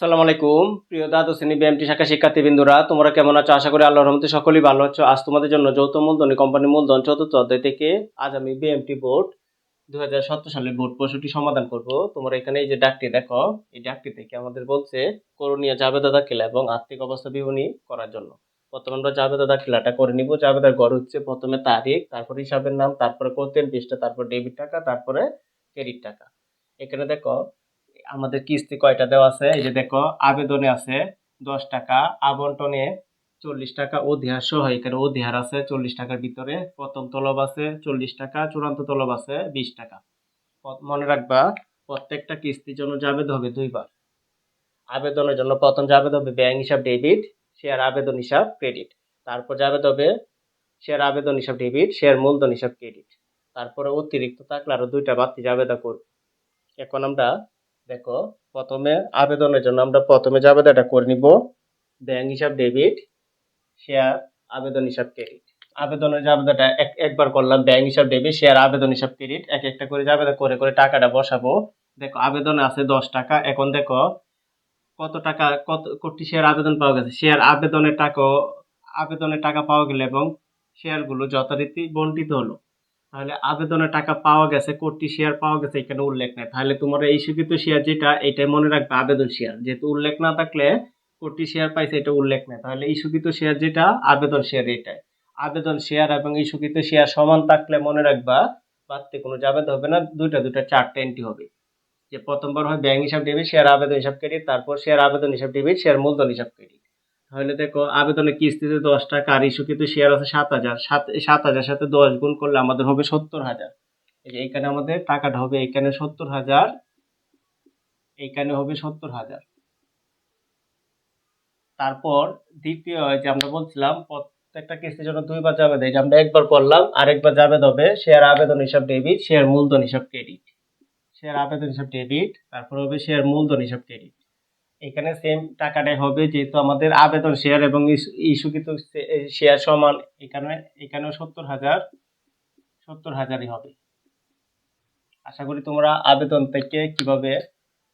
আসসালামু আলাইকুম। প্রিয় দ্বাদশ শ্রেণি বিএমটি শাখা শিক্ষার্থীবৃন্দুরা, তোমরা কেমন আছো? আশা করি আল্লাহর রহমতে সকলেই ভালো আছো। আজ তোমাদের জন্য যৌথ মূলধনী কোম্পানির মূলধন চতুর্থ অধ্যায় থেকে আজ আমি বিএমটি বোর্ড দু হাজার সতেরো সালের বোর্ড প্রশ্নটি সমাধান করব। তোমরা এখানে এই যে ডাকটি দেখো, এই ডাকটি থেকে আমাদের বলছে করণীয় জাবেদা দাখিলা এবং আর্থিক অবস্থা বিবরণী করার জন্য। প্রথমে আমরা জাবেদা দাখিলাটা করে নিব। জাবেদার গড় হচ্ছে প্রথমে তারিখ, তারপর হিসাবের নাম, তারপরে কোতেন পৃষ্ঠা, তারপর ডেবিট টাকা, তারপরে ক্রেডিট টাকা। এখানে দেখো আমাদের কিস্তি কয়টা দেওয়া আছে? এই যে দেখো, আবেদনে আছে দশ টাকা, আবন্টনে চল্লিশ টাকা, অধিহার সহ এখানে অধিহার আছে চল্লিশ টাকার ভিতরে, প্রথম তলব আছে চল্লিশ টাকা, চূড়ান্ত তলব আছে বিশ টাকা। মনে রাখবা, প্রত্যেকটা কিস্তির জন্য জাবেদ হবে দুইবার। আবেদনের জন্য প্রথম জাবেদ হবে ব্যাংক হিসাব ডেবিট, শেয়ার আবেদন হিসাব ক্রেডিট। তারপর জাবেদ হবে শেয়ার আবেদন হিসাব ডেবিট, শেয়ার মূলধন হিসাব ক্রেডিট। তারপরে অতিরিক্ত থাকলে আরও দুইটা বাড়তি জাবেদা করব। এখন আমরা দেখো, প্রথমে আবেদনের জন্য আমরা প্রথমে জাবেদাটা করে নিব ব্যাংক হিসাব ডেবিট শেয়ার আবেদন হিসাব ক্রেডিট আবেদনের জাবেদাটা এক একবার করলাম ব্যাংক হিসাব ডেবিট শেয়ার আবেদন হিসাব ক্রেডিট এক একটা করে জাবেদা করে করে টাকাটা বসাবো। দেখো, আবেদনে আছে দশ টাকা, এখন দেখো, কত টাকা, কত কোটি শেয়ার আবেদন পাওয়া গেছে। শেয়ার আবেদনের টাকা আবেদনের টাকা পাওয়া গেলে এবং শেয়ারগুলো যথারীতি বন্টিত হলো। তাহলে আবেদনের টাকা পাওয়া গেছে, কোটি শেয়ার পাওয়া গেছে, এখানে উল্লেখ নেই। তাহলে তোমার এই স্বীকৃত শেয়ার যেটা, এটাই মনে রাখবে আবেদন শেয়ার যেহেতু উল্লেখ না থাকলে কোটি শেয়ার পাইছে, এটা উল্লেখ নেই। তাহলে এই স্বীকৃত শেয়ার যেটা, আবেদন শেয়ার এটাই। আবেদন শেয়ার এবং এই স্বীকৃত শেয়ার সমান থাকলে মনে রাখবা, বাড়তি কোনো যাবে হবে না, দুইটা দুইটা, চারটে এন্ট্রি হবে। যে প্রথমবার হয় ব্যাংক হিসাব ডেবিট শেয়ার আবেদন হিসাব ক্রেডিট তারপর শেয়ার আবেদন হিসাব ডেবিট শেয়ার মূলধন হিসাব ক্রেডিট তাহলে দেখো আবেদনের কিস্তিতে দশ টাকা, আর ইস্যুকৃত শেয়ার আছে সাত হাজার। সাত সাত হাজার সাথে দশ গুণ করলে আমাদের হবে সত্তর হাজার। এই যে এখানে আমাদের টাকাটা হবে এখানে সত্তর হাজার, এইখানে হবে সত্তর হাজার। তারপর দ্বিতীয় যে আমরা বলছিলাম, প্রত্যেকটা কিস্তির জন্য দুইবার যাবে এই যে আমরা একবার করলাম, আরেকবার যাবে হবে। শেয়ার আবেদন হিসাব ডেবিট শেয়ার মূলধন হিসাব ক্রেডিট শেয়ার আবেদন হিসাব ডেবিট তারপর হবে শেয়ার মূলধন হিসাব ক্রেডিট এখানে সেম টাকাটাই হবে, যেহেতু আমাদের আবেদন শেয়ার এবং ইস্যু- ইস্যুকৃত শেয়ার সমান এখানে, এখানেও সত্তর হাজার, সত্তর হাজারই হবে। আশা করি তোমরা আবেদন থেকে কীভাবে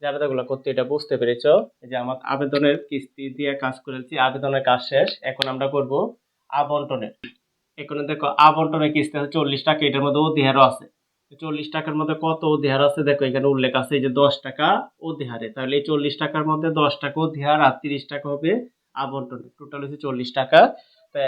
জাবেদাগুলো করতে এটা বুঝতে পেরেছ। যে আমার আবেদনের কিস্তি দিয়ে কাজ করেছি, আবেদনের কাজ শেষ। এখন আমরা করব আবন্টনের। এখানে দেখো, আবন্টনের কিস্তি আছে চল্লিশ টাকা, এটার মধ্যে অধিহারও আছে। চল্লিশ টাকার মধ্যে কত অধিহার আছে? দেখো, এখানে উল্লেখ আছে যে দশ টাকা অধিহারে। তাহলে এই চল্লিশ টাকার মধ্যে দশ টাকা অধিহার আর তিরিশ টাকা হবে আবন্টনের টোটাল হচ্ছে চল্লিশ টাকা। তা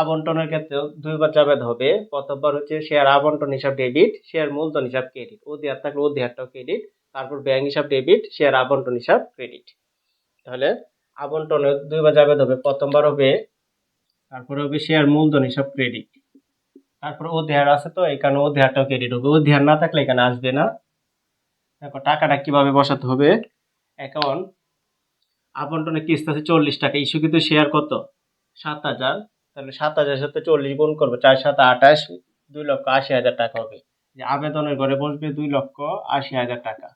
আবন্টনের ক্ষেত্রে দুইবার জাবেদ হবে। প্রথমবার হচ্ছে শেয়ার আবন্টন হিসাব ডেবিট শেয়ার মূলধন হিসাব ক্রেডিট অধিহার থাকলে অধিহারটাও ক্রেডিট তারপর ব্যাংক হিসাব ডেবিট শেয়ার আবন্টন হিসাব ক্রেডিট তাহলে আবন্টনে দুইবার জাবেদ হবে। প্রথমবার হবে, তারপরে হবে শেয়ার মূলধন হিসাব ক্রেডিট তারপর অধিহার আছে তো এখানে অধিহারটাও ক্রেডিট হবে অধিহার না থাকলে এখানে আসবে না। দেখো, টাকাটা কীভাবে বসাতে হবে? এখন আবন্টনে কিস্তি আছে চল্লিশ টাকা, ইস্যু কিন্তু শেয়ার কত? সাত হাজার। তাহলে সাত হাজার সাথে চল্লিশ গুণ করবে, চার সাত আঠাশ, দুই লক্ষ আশি হাজার টাকা হবে। যে আবেদনের ঘরে বসবে দুই লক্ষ আশি হাজার টাকা।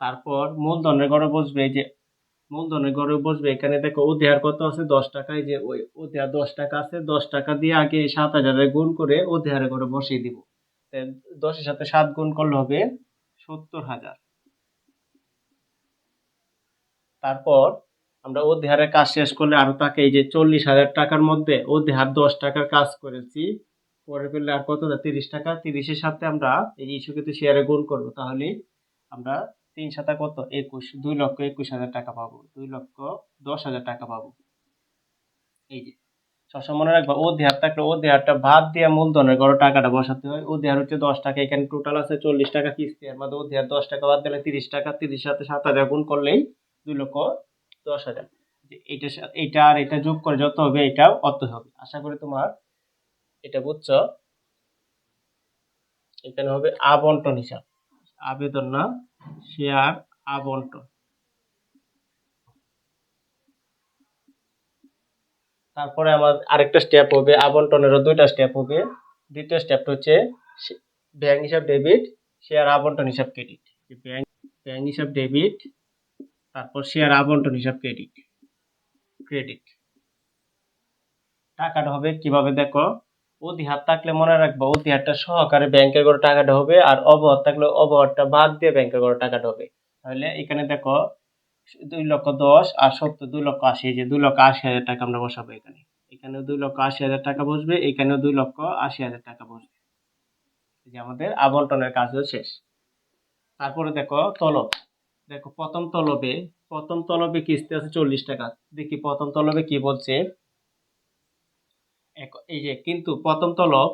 তারপর মূলধনের ঘরে বসবে যে মূলধনের ঘরে বসবে, এখানে দেখো অধিহার কত আছে? দশ টাকায় যে ওই অধিহার দশ টাকা আছে, দশ টাকা দিয়ে আগে সাত হাজারের গুণ করে অধিহারের ঘরে বসিয়ে দিব। দশের সাথে সাত গুণ করলে হবে সত্তর হাজার। তারপর আমরা অধিহারের কাজ শেষ করলে আরও তাকে এই যে চল্লিশ হাজার টাকার মধ্যে অধিহার দশ টাকার কাজ করেছি। পরে ফেললে আর কত? তিরিশ টাকা। তিরিশের সাথে আমরা এই ইস্যুকৃত শেয়ারে গুণ করব। তাহলে আমরা তিন সাতা কত? একুশ। দুই লক্ষ একুশ হাজার টাকা পাবো। দুই লক্ষ দশ হাজার টাকা পাবো। এই যে, সবসময় মনে রাখবা, অধিহার থাকলে অধিহারটা বাদ দিয়ে মূলধনের গড় টাকাটা বসাতে হয়। অধিহার হচ্ছে দশ টাকা, এখানে টোটাল আছে চল্লিশ টাকা কিস্তি। এর মধ্যে অধিহার দশ টাকা বাদ দিলে তিরিশ টাকা, তিরিশ সাথে সাত হাজার গুণ করলেই দুই লক্ষ দশ হাজার। যে এইটা আর এটা যোগ করে যত হবে এটাও অত হবে। আশা করি তোমার এটা বুঝছ? এখানে হবে আবন্টন হিসাব। আবেদন না? শেয়ার আবন্টন তারপরে আমার আরেকটা স্টেপ হবে আবন্টনেরও দুইটা স্টেপ হবে। দ্বিতীয় স্টেপটা হচ্ছে ব্যাংক হিসাব ডেবিট শেয়ার আবন্টন হিসাব ক্রেডিট ব্যাংক ব্যাংক হিসাব ডেবিট তারপর শেয়ার আবন্টন হিসাব ক্রেডিট ক্রেডিট টাকাটা হবে কীভাবে দেখো? অধিহার থাকলে মনে রাখব অধিহারটা সহকারে ব্যাংকের করে টাকাটা হবে আর অবহার থাকলে অবহারটা বাদ দিয়ে ব্যাংকের করে টাকাটা হবে। তাহলে এখানে দেখো, দুই লক্ষ দশ আর সত্তর, দুই লক্ষ আশি যে দুই লক্ষ আশি হাজার টাকা আমরা বসাবো এখানে। এখানেও দুই লক্ষ আশি হাজার টাকা বসবে, এখানেও দুই লক্ষ আশি হাজার টাকা বসবে। যে আমাদের আবন্টনের কাজও শেষ। তারপরে দেখো, তলব। দেখো, প্রথম তলবে প্রথম তলবে কিস্তি আছে চল্লিশ টাকা। দেখি প্রথম তলবে কি বলছে? এই যে, কিন্তু প্রথম তলব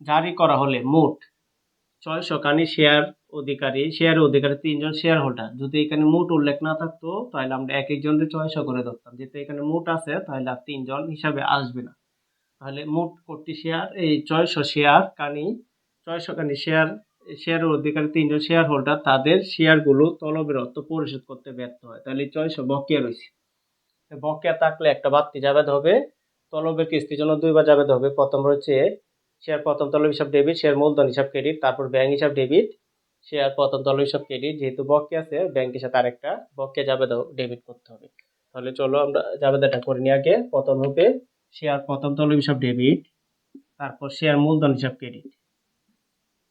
জারি করা হলে মোট ছয়শো খানি শেয়ার অধিকারী শেয়ার অধিকারী তিনজন শেয়ার হোল্ডার যদি এখানে মোট উল্লেখ না থাকতো, তাহলে আমরা এক একজনের ছয়শো করে ধরতাম। যেহেতু এখানে মোট আছে, তাহলে আর তিনজন হিসাবে আসবে না। তাহলে মোট কোটি শেয়ার এই ছয়শো শেয়ার কানি ছয়শো কানি শেয়ার শেয়ারের অধিকারী তিনজন শেয়ার হোল্ডার তাদের শেয়ারগুলো তলবের অর্থ পরিশোধ করতে ব্যর্থ হয়। তাহলে ছয়শো বকেয়া রয়েছে। বকেয়া থাকলে একটা বাড়তি জাবেদ হবে তলবের কিস্তির জন্য দুইবার জাবেদ হবে? প্রথম হচ্ছে শেয়ার প্রথম তলব হিসাব ডেবিট শেয়ার মূলধন হিসাব ক্রেডিট তারপর ব্যাংক হিসাব ডেবিট শেয়ার প্রথম তলব হিসাব ক্রেডিট যেহেতু বককে আছে ব্যাংকের সাথে আরেকটা বককে জাবেদ ডেবিট করতে হবে। তাহলে চলো আমরা যাবে জাবেদাটা করে নিই আগে। প্রথম হবে শেয়ার প্রথম তলব হিসাব ডেবিট তারপর শেয়ার মূলধন হিসাব ক্রেডিট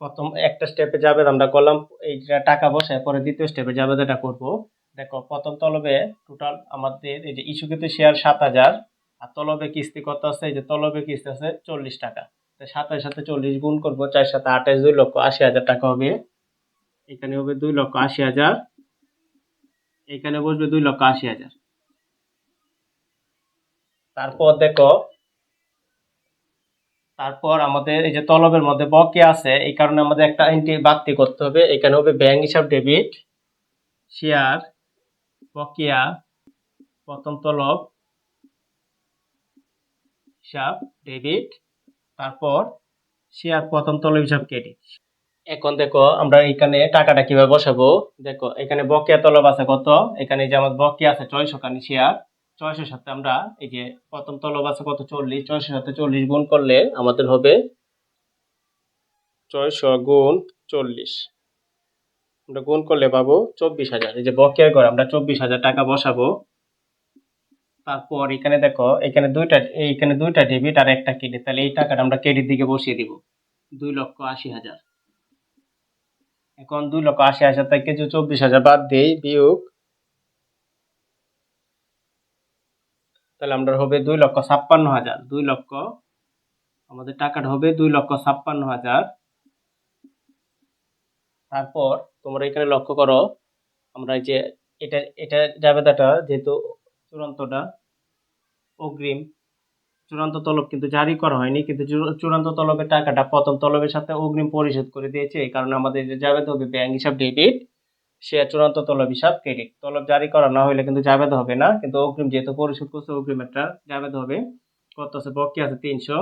প্রথম একটা স্টেপে যাবে আমরা করলাম, এই টাকা বসায়, পরে দ্বিতীয় স্টেপে যাবে যেটা করব। দেখো, প্রথম তলবে টোটাল আমাদের এই যে ইস্যুকৃত শেয়ার সাত হাজার আর তলবে কিস্তি কত আছে? যে তলবে কিস্তি আছে চল্লিশ টাকা। তো সাতাশ সাথে চল্লিশ গুণ করব চার সাথে আঠাশ দুই লক্ষ আশি হাজার টাকা হবে। এখানে হবে দুই লক্ষ আশি হাজার। এখানে বসবে দুই লক্ষ আশি হাজার। তারপর দেখো, তারপর আমাদের এই যে তলবের মধ্যে বকেয়া আছে, এই কারণে আমাদের একটা এন্ট্রি বাড়তি করতে হবে। এখানে হবে ব্যাংক হিসাব ডেবিট শেয়ার বকেয়া, প্রথম তলব হিসাব ডেবিট তারপর শেয়ার প্রথম তলব হিসাব ক্রেডিট এখন দেখো, আমরা এখানে টাকাটা কীভাবে বসাবো? দেখো, এখানে বকেয়া তলব আছে কত? এখানে যে আমার বকেয়া আছে ছয়শো খানি শেয়ার ছয়শোর সাথে আমরা এই যে প্রথম তলব আছে কত? চল্লিশ, ছয়শোর সাথে চল্লিশ গুণ করলে আমাদের হবে ছয়শো গুণ চল্লিশ। আমরা গুণ করলে পাবো চব্বিশ হাজার। এই যে বকেয়ার ঘরে, আমরা চব্বিশ হাজার টাকা বসাবো। তারপর এখানে দেখো, এখানে দুইটা এইখানে দুইটা ডেবিট আর একটা ক্রেডিট তাহলে এই টাকাটা আমরা ক্রেডিট দিকে বসিয়ে দিব। দুই লক্ষ আশি হাজার। এখন দুই লক্ষ আশি হাজার থেকে যে চব্বিশ হাজার বাদ দিই, বিয়োগ, তাহলে আমরা হবে দুই লক্ষ ছাপ্পান্ন হাজার। দুই লক্ষ, আমাদের টাকাটা হবে দুই লক্ষ ছাপ্পান্ন হাজার। তারপর তোমরা এখানে লক্ষ্য করো, আমরা যে এটা এটা জাবেদাটা যেহেতু চূড়ান্তটা অগ্রিম। চূড়ান্ত তলব কিন্তু জারি করা হয়নি, কিন্তু চূড়ান্ত তলবের টাকাটা প্রথম তলবের সাথে অগ্রিম পরিশোধ করে দিয়েছে। এই কারণে আমাদের যে জাবেদ হবে ব্যাংক হিসাব ডেবিট সে চূড়ান্ত তলব হিসাব ক্রেডিট তলব জারি করা না হলে কিন্তু জাবেদ হবে না, কিন্তু অগ্রিম যেহেতু পরিশোধ করছে, অগ্রিম একটা জাবেদ হবে। কত আছে? বকি আছে তিনশো,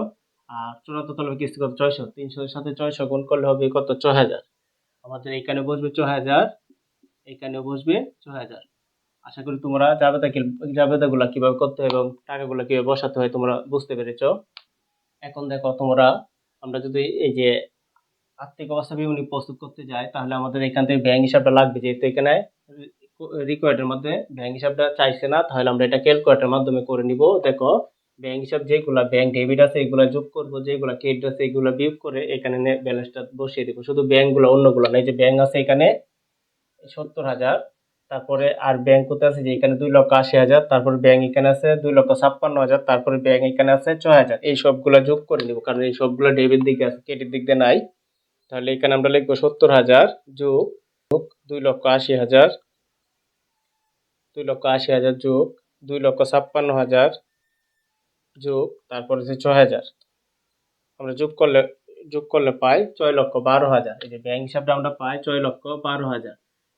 আর চূড়ান্ত তলবে কিস্তি কত? ছয়শো। তিনশোর সাথে ছয়শো গুণ করলে হবে কত? ছ হাজার। আমাদের এখানে বসবে ছ হাজার এখানেও বসবে ছ হাজার। আশা করি তোমরা জাবেদা জাবেদাগুলা কীভাবে করতে হয় এবং টাকাগুলো কীভাবে বসাতে হয় তোমরা বুঝতে পেরেছ। এখন দেখো তোমরা, আমরা যদি এই যে আর্থিক অবস্থা বিবরণী প্রস্তুত করতে যাই, তাহলে আমাদের এখান থেকে ব্যাংক হিসাবটা লাগবে। যেহেতু এখানে রিকোয়ার্ডের মধ্যে ব্যাংক হিসাবটা চাইছে না, তাহলে আমরা এটা ক্যালকুলেটার মাধ্যমে করে নিব। দেখো ব্যাংক হিসাব যেগুলা ব্যাংক ডেবিট আছে, এগুলা যোগ করব। যেগুলা ক্রেডিট আছে, এগুলা বিয়োগ করে এখানে ব্যালেন্সটা বসিয়ে দেবো। শুধু ব্যাংকগুলো অন্যগুলো না, এই যে ব্যাংক আছে এখানে সত্তর হাজার। তারপরে আর ব্যাংক কোথায় আছে যে এখানে দুই লক্ষ আশি হাজার, তারপরে ব্যাংক এখানে আছে দুই লক্ষ ছাপ্পান্ন হাজার, তারপরে ব্যাংক এখানে আছে ছয় হাজার। এই সবগুলো যোগ করে নিব, কারণ এই সবগুলো ডেবিট দিকে আছে ক্রেডিট দিক দিয়ে নাই। তাহলে এখানে আমরা লিখব সত্তর হাজার যোগ যোগ দুই লক্ষ আশি হাজার, দুই লক্ষ আশি হাজার যোগ দুই লক্ষ ছাপ্পান্ন হাজার যোগ, তারপরে হচ্ছে ছয় হাজার। আমরা যোগ করলে যোগ করলে পাই ছয় লক্ষ বারো হাজার। এই যে ব্যাংক হিসাবটা আমরা পাই ছয় লক্ষ বারো হাজার।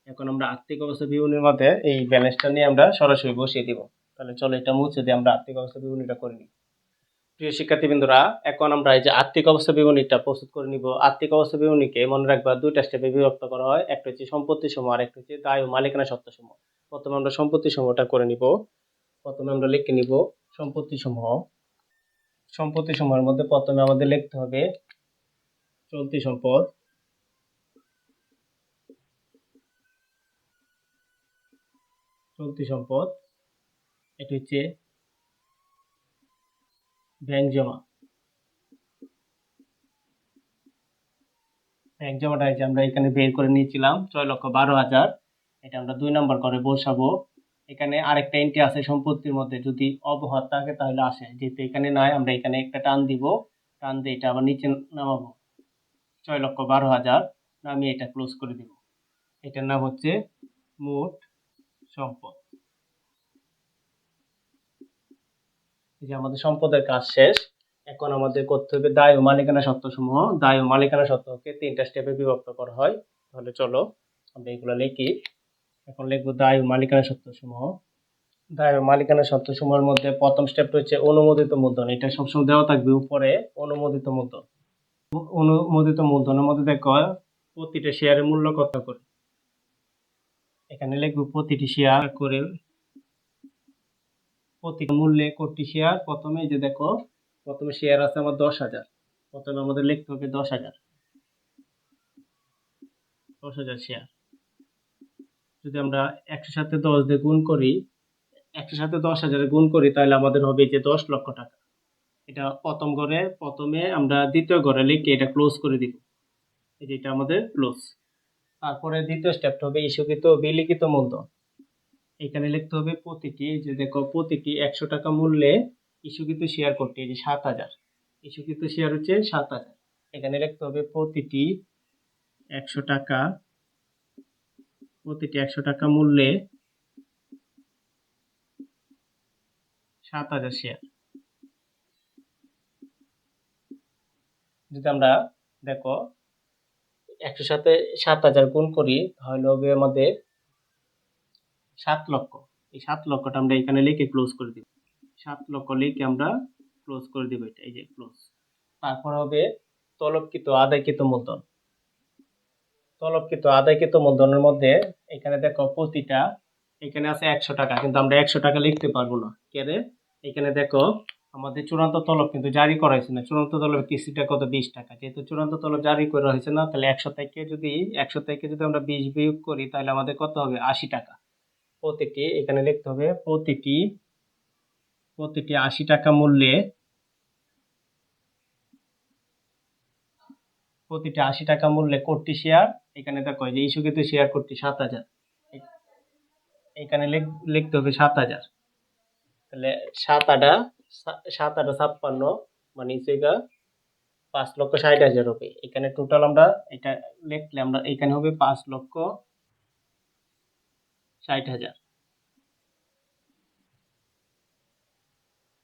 এখন আমরা আর্থিক অবস্থা বিবরণীর মধ্যে এই ব্যালেন্সটা নিয়ে আমরা সরাসরি বসিয়ে দিব। তাহলে চলো এটা মুছে দিয়ে আমরা আর্থিক অবস্থা বিবরণীটা করে নিই। প্রিয় শিক্ষার্থীবৃন্দরা, এখন আমরা এই যে আর্থিক অবস্থা বিবরণীটা প্রস্তুত করে নিব। আর্থিক অবস্থা বিবরণীকে মনে রাখবা, দুইটা স্টেপে বিভক্ত করা হয়। একটা হচ্ছে সম্পত্তি সমূহ আর একটা হচ্ছে দায় ও মালিকানা সত্ত্ব সমূহ। প্রথমে আমরা সম্পত্তি সমূহটা করে নিব। প্রথমে আমরা লিখে নিব সম্পত্তি সমূহ। সম্পত্তি সমূহের মধ্যে প্রথমে আমাদের লিখতে হবে চলতি সম্পদ। চলতি সম্পদ, এটা হচ্ছে ব্যাংক জমা। ব্যাংক জমাটা যে আমরা এখানে বের করে নিয়েছিলাম, ছয় লক্ষ বারো হাজার। এটা আমরা দুই নম্বর করে বসাবো। এখানে আরেকটা এন্ট্রি আছে সম্পত্তির মধ্যে, যদি অবহার থাকে তাহলে আসে। যেহেতু এখানে নাই আমরা এখানে একটা টান দিব। টান দিয়ে এটা আবার নিচে নামাবো। ছয় লক্ষ বারো হাজার, নামিয়ে এটা ক্লোজ করে দিব। এটার নাম হচ্ছে মোট সম্পদ। এই যে আমাদের সম্পদের কাজ শেষ। এখন আমাদের করতে হবে দায় ও মালিকানা সত্ত্ব সমূহ দায় ও মালিকানা সত্ত্বকে তিনটা স্টেপে বিভক্ত করা হয়। তাহলে চলো, আমরা এগুলো লিখি। এখন লিখব দায় ও মালিকানা সত্ত্ব সমূহ দায় ও মালিকানা সত্ত্ব সমূহের মধ্যে প্রথম স্টেপটা হচ্ছে অনুমোদিত মূলধন। এটা সবসময় দেওয়া থাকবে উপরে, অনুমোদিত মূলধন। অনুমোদিত মূলধনের মধ্যে দেখো, প্রতিটা শেয়ারের মূল্য কত করে? এখানে লিখব প্রতিটি শেয়ার করে প্রতি মূল্যে কোটি শেয়ার প্রথমে যে দেখো, প্রথমে শেয়ার আছে আমার দশ হাজার। প্রথমে আমাদের লিখতে হবে দশ হাজার। দশ হাজার শেয়ার যদি আমরা একশো সাথে দশ দিয়ে গুণ করি একশো সাথে দশ হাজারে গুণ করি, তাহলে আমাদের হবে যে দশ লক্ষ টাকা। এটা প্রথম ঘরে, প্রথমে আমরা দ্বিতীয় ঘরে লিখে এটা ক্লোজ করে দিব। এই যে এটা আমাদের ক্লোজ তারপরে দ্বিতীয় স্টেপটা হবে ইস্যুকৃত বিলিখিত মূলধন। এখানে লিখতে হবে প্রতিটি যে দেখো প্রতিটি একশো টাকা মূল্যে ইস্যুকৃত শেয়ার করতে, এই যে সাত হাজার। ইস্যুকৃত শেয়ার হচ্ছে সাত হাজার। এখানে লিখতে হবে প্রতিটি একশো টাকা, প্রতিটি একশো টাকা মূল্যে সাত হাজার শেয়ার যদি আমরা দেখো একশো সাথে সাত হাজার গুণ করি, তাহলে হবে আমাদের সাত লক্ষ। এই সাত লক্ষটা আমরা এখানে লিখে ক্লোজ করে দিব। সাত লক্ষ লিখে আমরা ক্লোজ করে দিব এটা, এই যে ক্লোজ তারপর হবে তলবকৃত আদায়কৃত মূলধন। তলবকৃত আদায়কৃত মূলধনের মধ্যে এখানে দেখো প্রতিটা, এখানে আছে একশো টাকা, কিন্তু আমরা একশো টাকা লিখতে পারব না। কেরে এখানে দেখো আমাদের চূড়ান্ত তলব কিন্তু জারি করা হয়েছে না। চূড়ান্ত তলব কিস্তিটা কত? বিশ টাকা। যেহেতু চূড়ান্ত তলব জারি করা হয়েছে না, তাহলে একশো থেকে যদি, একশো থেকে যদি আমরা বিশ বিয়োগ করি, তাহলে আমাদের কত হবে? আশি টাকা। প্রতিটি, এখানে লিখতে হবে, প্রতিটি প্রতিটি আশি টাকা মূল্যে, প্রতিটি আশি টাকা মূল্যে কোটি শেয়ার এখানে দেখো যে ইস্যুকৃত শেয়ার কোটি সাত হাজার। এখানে লিখতে হবে সাত হাজার। তাহলে সাত আটা সাত আটা ছাপ্পান্ন মানে ইসেগা পাঁচ লক্ষ ষাট হাজার হবে এখানে টোটাল আমরা এটা লিখলে আমরা এখানে হবে পাঁচ লক্ষ ষাট হাজার।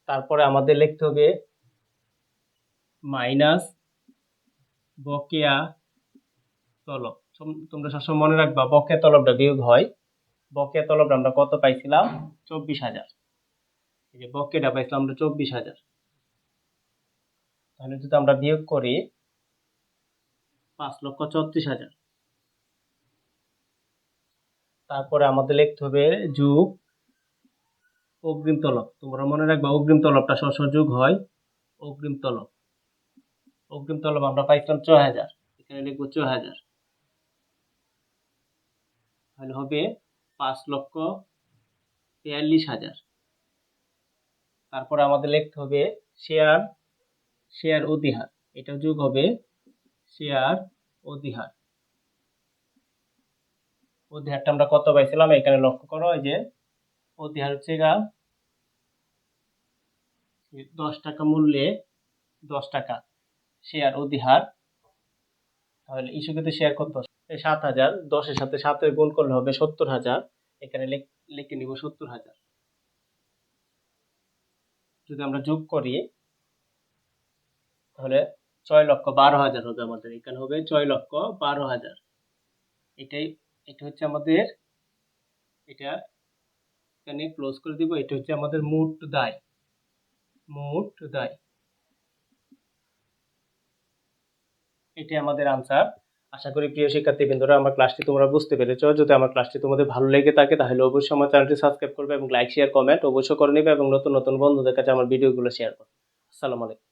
তারপরে আমাদের লিখতে হবে মাইনাস বকেয়া তলব। তোমরা সবসময় মনে রাখবা, বকেয়া তলবটা বিয়োগ হয়। বকেয়া তলবটা আমরা কত পাইছিলাম? চব্বিশ হাজার। এই যে বকেয়াটা পাইছিলাম আমরা চব্বিশ হাজার। তাহলে যদি আমরা বিয়োগ করি পাঁচ লক্ষ চৌত্রিশ হাজার। তারপরে আমাদের লিখতে হবে যুগ অগ্রিম তলব। তোমরা মনে রাখবা অগ্রিম তলবটা সবসময় যুগ হয় অগ্রিম তলব। অগ্রিম তলব আমরা পাইছিলাম ছ হাজার, এখানে লিখব ছ হাজার। তাহলে হবে পাঁচ লক্ষ বিয়াল্লিশ হাজার। তারপরে আমাদের লিখতে হবে শেয়ার শেয়ার অধিহার। এটা যোগ হবে শেয়ার অধিহার। অধিহারটা আমরা কত পাইছিলাম? এখানে লক্ষ্য করো যে অধিহার হচ্ছে গা, দশ টাকা মূল্যে দশ টাকা। শেয়ার অধিহার, তাহলে ইস্যুকৃত শেয়ার কত সাত হাজার, দশের সাথে সাতের গুণ করলে হবে সত্তর হাজার। এখানে লিখে নিব সত্তর হাজার। যদি আমরা যোগ করি, তাহলে ছয় লক্ষ বারো হাজার হবে আমাদের। এখানে হবে ছয় লক্ষ বারো হাজার। এটাই, এটা হচ্ছে আমাদের, এটা এখানে ক্লোজ করে দিব, এটা হচ্ছে আমাদের মোট দায়। মোট দায়। এটাই আমাদের আনসার আশা করি প্রিয় শিক্ষার্থীবৃন্দরা, আমার ক্লাসটি তোমরা বুঝতে পেরেছ। যদি আমার ক্লাসটি তোমাদের ভালো লেগে থাকে, তাহলে অবশ্যই আমার চ্যানেলটি সাবস্ক্রাইব করবে এবং লাইক শেয়ার কমেন্ট অবশ্যই করে নেবে এবং নতুন নতুন বন্ধুদের কাছে আমার ভিডিওগুলো শেয়ার করবে। আসসালামু আলাইকুম।